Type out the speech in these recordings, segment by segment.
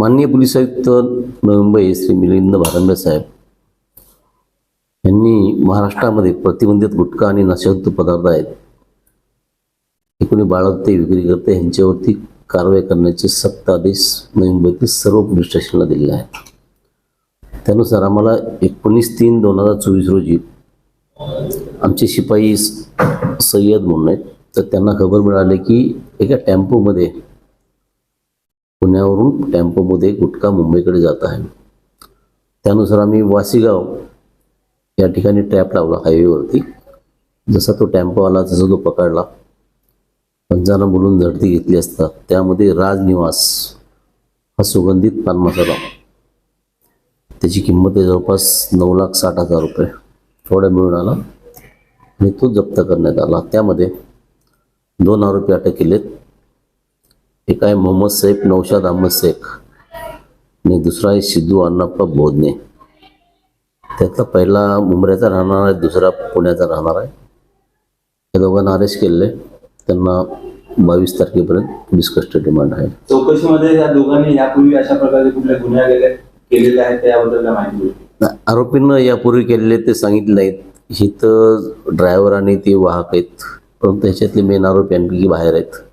माननीय पोलीस आयुक्त मुंबई श्री मिलिंद भारंबे साहेब यांनी महाराष्ट्रामध्ये प्रतिबंधित गुटखा आणि नशायुक्त पदार्थ आहेत. हे कोणी बाळगते विक्री करते यांच्यावरती कारवाई करण्याचे सक्त आदेश मुंबईतील सर्व पोलीस स्टेशनला दिलेले आहेत. त्यानुसार आम्हाला एकोणीस तीन दोन हजार चोवीस रोजी आमचे शिपाई सय्यद म्हणून आहेत. तर त्यांना खबर मिळाली की एका टेम्पोमध्ये पुण्यावरून टेम्पोमध्ये गुटखा मुंबईकडे जात आहे. त्यानुसार आम्ही वासीगाव या ठिकाणी ट्रॅप लावला हायवेवरती. जसा तो टेम्पो आला तसा तो पकडला. पंचांना बोलून झडती घेतली असता त्यामध्ये राजनिवास हा सुगंधित पान मसाला. त्याची किंमत आहे जवळपास नऊ लाख साठ हजार रुपये. एवढा मिळून आला आणि तो जप्त करण्यात आला. त्यामध्ये दोन आरोपी अटक केलेत. एक आहे मोहम्मद सैफ नौशाद अहमद शेख. आणि दुसरा आहे सिद्धू अण्णाप्पा बोधने. त्यातला पहिला मुंबऱ्याचा राहणार आहे दुसरा पुण्याचा राहणार आहे. या दोघांना अरेस्ट केलेले त्यांना बावीस तारखेपर्यंत पोलीस कस्टडी डिमांड आहे. चौकशीमध्ये या दोघांनी यापूर्वी अशा प्रकारचे कुठले गुन्हे केले केलेले आहेत त्याबद्दल माहिती होती? आरोपींना यापूर्वी केलेले ते सांगितले नाहीत ही तर ड्रायव्हर आणि ते वाहक आहेत. परंतु ह्याच्यातले मेन आरोपी आणखी बाहेर आहेत.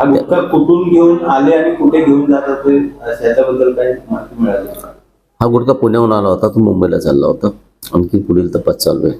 हा गुटखा कुठून घेऊन आले आणि कुठे घेऊन जात होते? याच्याबद्दल काही माहिती मिळाली हा गुटखा पुण्याहून आला होता तो मुंबईला चालला होता. आणखी पुढील तपास चालू आहे.